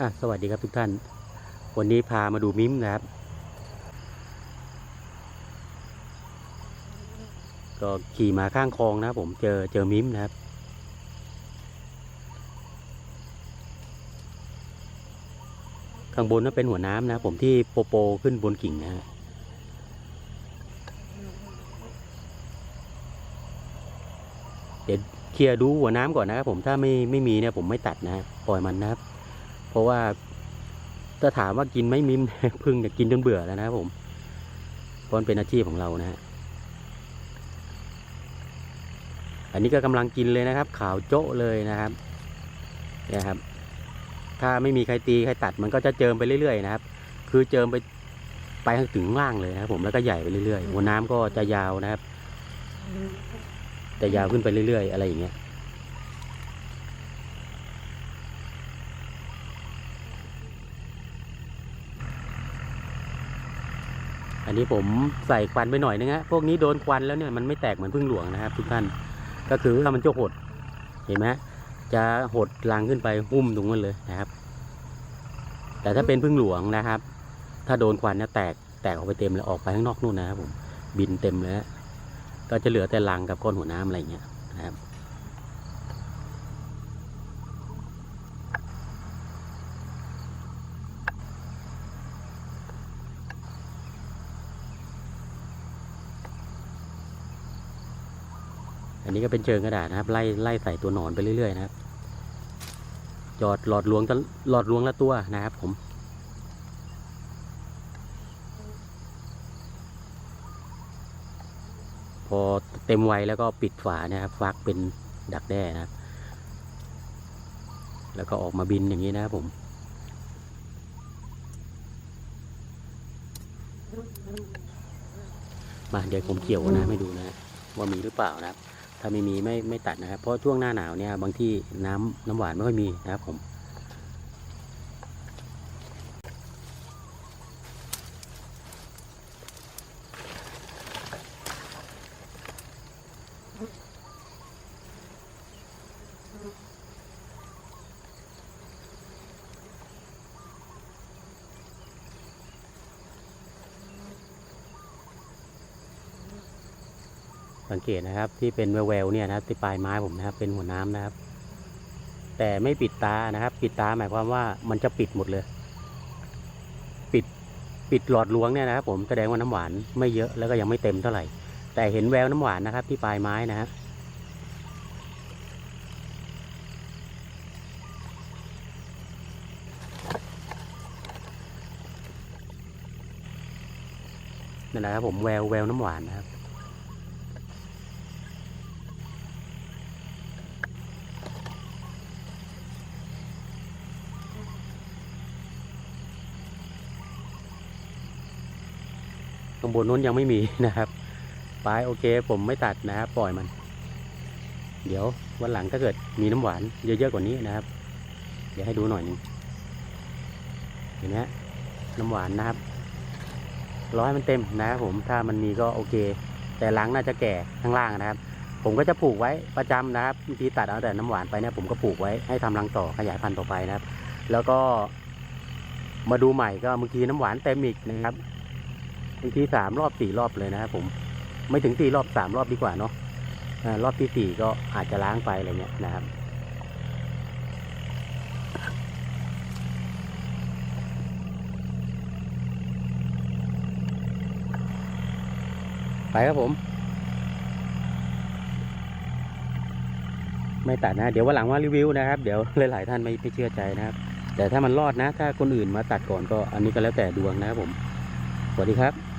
อะสวัสดีครับทุกท่าน วันนี้พามาดูมิมนะครับ ก็ขี่มาข้างคลองนะผมเจอเจอมิมนะครับ ข้างบนนั่นเป็นหัวน้ำนะผมที่โปโปขึ้นบนกิ่งนะฮะเดี๋ยวเคลียร์ดูหัวน้ำก่อนนะครับผมถ้าไม่ไม่มีเนี่ยผมไม่ตัดนะปล่อยมันนะครับ เพราะว่าถ้าถามว่ากินไม่มิมพึ่งเนี่ยกินจนเบื่อแล้วนะครับผมเพราะมันเป็นอาชีพของเรานะฮะอันนี้ก็กำลังกินเลยนะครับ ขาวโจ๊ะเลยนะครับเนี่ยครับ ถ้าไม่มีใครตีใครตัดมันก็จะเจิมไปเรื่อยๆนะครับ คือเจิมไปไปถึงล่างเลยนะครับ ผมแล้วก็ใหญ่ไปเรื่อยๆหัวน้ำก็จะยาวนะครับ จะยาวขึ้นไปเรื่อยๆ อะไรอย่างเงี้ย อันนี้ผมใส่ควันไปหน่อยนึงฮะพวกนี้โดนควันแล้วเนี่ยมันไม่แตกเหมือนพึ่งหลวงนะครับทุกท่านก็คือว่ามันจะหดเห็นไหมจะหดรังขึ้นไปหุ้มตรงนั้นเลยนะครับ แต่ถ้าเป็นพึ่งหลวงนะครับ ถ้าโดนควันเนี่ยแตกแตกออกไปเต็มเลยออกไปข้างนอกนู่นนะครับผมบินเต็มเลยก็จะเหลือแต่รังกับก้อนหัวน้ำอะไรอย่างเงี้ยนะครับ นนี้ก็เป็นเชิงกระดาษนะครับ ไล่ไล่ใส่ตัวหนอนไปเรื่อยๆนะครับจอดหลอดลวงหลอดลวงละตัวนะครับผมพอเต็มวัยแล้วก็ปิดฝานะครับฟักเป็นดักแด้นะครับ แล้วก็ออกมาบินอย่างนี้นะครับผม มาเดี๋ยวผมเกี่ยวนะไม่ดูนะ ว่ามีหรือเปล่านะครับ ถ้าไม่มีไม่ไม่ตัดนะครับ เพราะช่วงหน้าหนาวเนี่ยบางที่น้ำน้ำหวานไม่ค่อยมีนะครับผม สังเกตนะครับ ที่เป็นแววๆเนี่ยนะครับที่ปลายไม้ผมนะครับ เป็นหัวน้ำนะครับ แต่ไม่ปิดตานะครับ ปิดตาหมายความว่ามันจะปิดหมดเลย ปิดปิดหลอดลวงเนี่ยนะครับ ผมแสดงว่าน้ำหวานไม่เยอะแล้วก็ยังไม่เต็มเท่าไหร่ แต่เห็นแววน้ำหวานนะครับ ที่ปลายไม้นะครับนั่นแหละครับผมแววแววน้ำหวานนะครับ ข้างบนนู้นยังไม่มีนะครับปลายโอเค ผมไม่ตัดนะครับปล่อยมัน เดี๋ยววันหลังถ้าเกิดมีน้ำหวานเยอะๆกว่านี้นะครับ เดี๋ยวให้ดูหน่อยนึงเห็นไหมน้ำหวานนะครับร้อยมันเต็มนะครับผมถ้ามันมีก็โอเค แต่หลังน่าจะแก่ข้างล่างนะครับ ผมก็จะปลูกไว้ประจำนะครับบางทีตัดเอาแต่น้ำหวานไปเนี่ยผมก็ปลูกไว้ให้ทำรังต่อขยายพันธุ์ต่อไปนะครับ แล้วก็มาดูใหม่ก็บางทีน้ำหวานเต็มอีกนะครับ บางทีสามรอบสี่รอบเลยนะครับผมไม่ถึงสี่รอบสามรอบดีกว่าเนาะรอบที่สี่ก็อาจจะล้างไปอะไรเงี้ยนะครับ ไปครับผม ไม่ตัดนะ เดี๋ยววันหลังมารีวิวนะครับ เดี๋ยวหลายๆท่านไม่ไม่เชื่อใจนะครับ แต่ถ้ามันรอดนะ ถ้าคนอื่นมาตัดก่อนก็อันนี้ก็แล้วแต่ดวงนะครับผม สวัสดีครับ